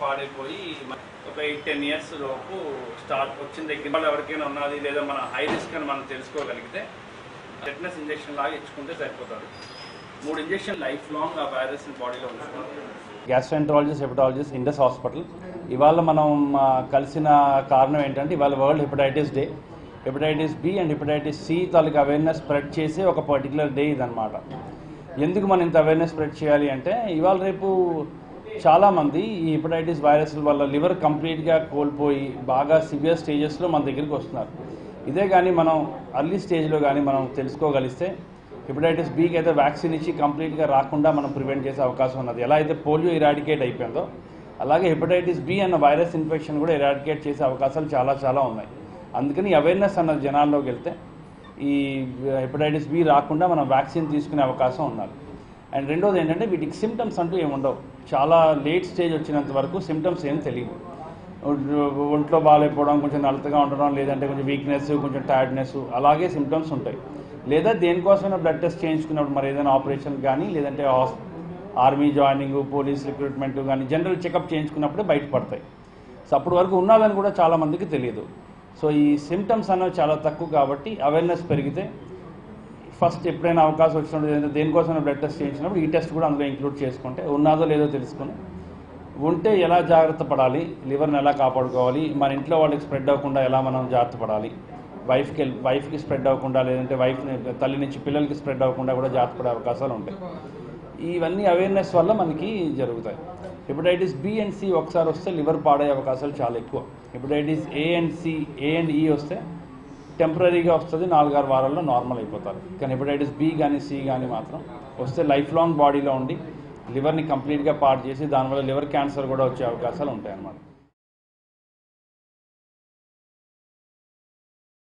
పాడైపోయి eight ten years లోపు start వచ్చిన దగ్గర వాళ్ళు ఎవరికైనా ఉన్నది లేదా మన హై రిస్క్ అని మనం తెలుసుకోగలిగితే టెట్నస్ ఇంజెక్షన్ లాగా ఇచ్చుకుంటే సరిపోతుంది మూడు ఇంజెక్షన్ లైఫ్ లాంగ్ ఆ వైరస్ బాడీలో ఉంటుంది గ్యాస్ట్రెంట్రాలజిస్ట్ హెపటాలజిస్ట్ ఇండస్ హాస్పిటల్ ఇవాళ మనం కలిసిన కారణం ఏంటంటే ఇవాళ world hepatitis day hepatitis B and hepatitis C తాలూకు అవేర్నెస్ స్ప్రెడ్ చేసే ఒక పర్టికులర్ డే ఇదనమాట ఎందుకు మనం ఇంత అవేర్నెస్ స్ప్రెడ్ చేయాలి అంటే ఇవాళ రేపు చాలామంది ఈ హెపటైటిస్ వైరస్ వల్ల లివర్ కంప్లీట్గా కోల్పోయి బాగా సివియర్ స్టేజెస్లో మన దగ్గరికి వస్తున్నారు. ఇదే కానీ మనం అర్లీ స్టేజ్లో కానీ మనం తెలుసుకోగలిస్తే హెపటైటిస్ బికి అయితే వ్యాక్సిన్ ఇచ్చి కంప్లీట్గా రాకుండా మనం ప్రివెంట్ చేసే అవకాశం ఉన్నది. ఎలా అయితే పోలియో ఇరాడికేట్ అయిపోయిందో అలాగే హెపటైటిస్ బి అన్న వైరస్ ఇన్ఫెక్షన్ కూడా ఇరాడికేట్ చేసే అవకాశాలు చాలా చాలా ఉన్నాయి. అందుకని అవేర్నెస్ అన్నది జనాల్లోకి వెళ్తే ఈ హెపటైటిస్ బి రాకుండా మనం వ్యాక్సిన్ తీసుకునే అవకాశం ఉన్నది అండ్ రెండోది ఏంటంటే వీటికి సిమ్టమ్స్ అంటూ ఏమి ఉండవు. చాలా లేట్ స్టేజ్ వచ్చినంత వరకు సిమ్టమ్స్ ఏం తెలియవు. ఒంట్లో బాగాలేకపోవడం కొంచెం నలతగా ఉండడం లేదంటే కొంచెం వీక్నెస్ కొంచెం టైర్డ్నెస్ అలాగే సిమ్టమ్స్ ఉంటాయి. లేదా దేనికోసమైనా బ్లడ్ టెస్ట్ చేయించుకున్నప్పుడు మరి ఏదైనా ఆపరేషన్ కానీ లేదంటే ఆర్మీ జాయినింగ్ పోలీస్ రిక్రూట్మెంట్ కానీ జనరల్ చెకప్ చేయించుకున్నప్పుడే బయటపడతాయి. సో అప్పటి వరకు ఉన్నదని కూడా చాలామందికి తెలియదు. సో ఈ సిమ్టమ్స్ అనేవి చాలా తక్కువ కాబట్టి అవేర్నెస్ పెరిగితే ఫస్ట్ ఎప్పుడైనా అవకాశం వచ్చినప్పుడు దేనికోసం బ్లడ్ టెస్ట్ చేయించినప్పుడు ఈ టెస్ట్ కూడా అందులో ఇంక్లూడ్ చేసుకుంటే ఉన్నదో లేదో తెలుసుకుని ఉంటే ఎలా జాగ్రత్త పడాలి లివర్ని ఎలా కాపాడుకోవాలి మన ఇంట్లో వాళ్ళకి స్ప్రెడ్ అవ్వకుండా ఎలా మనం జాగ్రత్త పడాలి వైఫ్కి వైఫ్కి స్ప్రెడ్ అవ్వకుండా లేదంటే వైఫ్ని తల్లి నుంచి పిల్లలకి స్ప్రెడ్ అవ్వకుండా కూడా జాగ్రత్త పడే అవకాశాలు ఉంటాయి. ఇవన్నీ అవేర్నెస్ వల్ల మనకి జరుగుతాయి. హెపటైటిస్ బి అండ్ సి ఒకసారి వస్తే లివర్ పాడే అవకాశాలు చాలా ఎక్కువ. Hepatitis A and C A and E వస్తే టెంపరీగా వస్తుంది నాలుగారు వారాల్లో నార్మల్ అయిపోతారు. కానీ హెపటైటిస్ బి కానీ సి కానీ మాత్రం వస్తే లైఫ్ లాంగ్ బాడీలో ఉండి లివర్ని కంప్లీట్గా పాడు చేసి దానివల్ల లివర్ క్యాన్సర్ కూడా వచ్చే అవకాశాలు ఉంటాయి అన్నమాట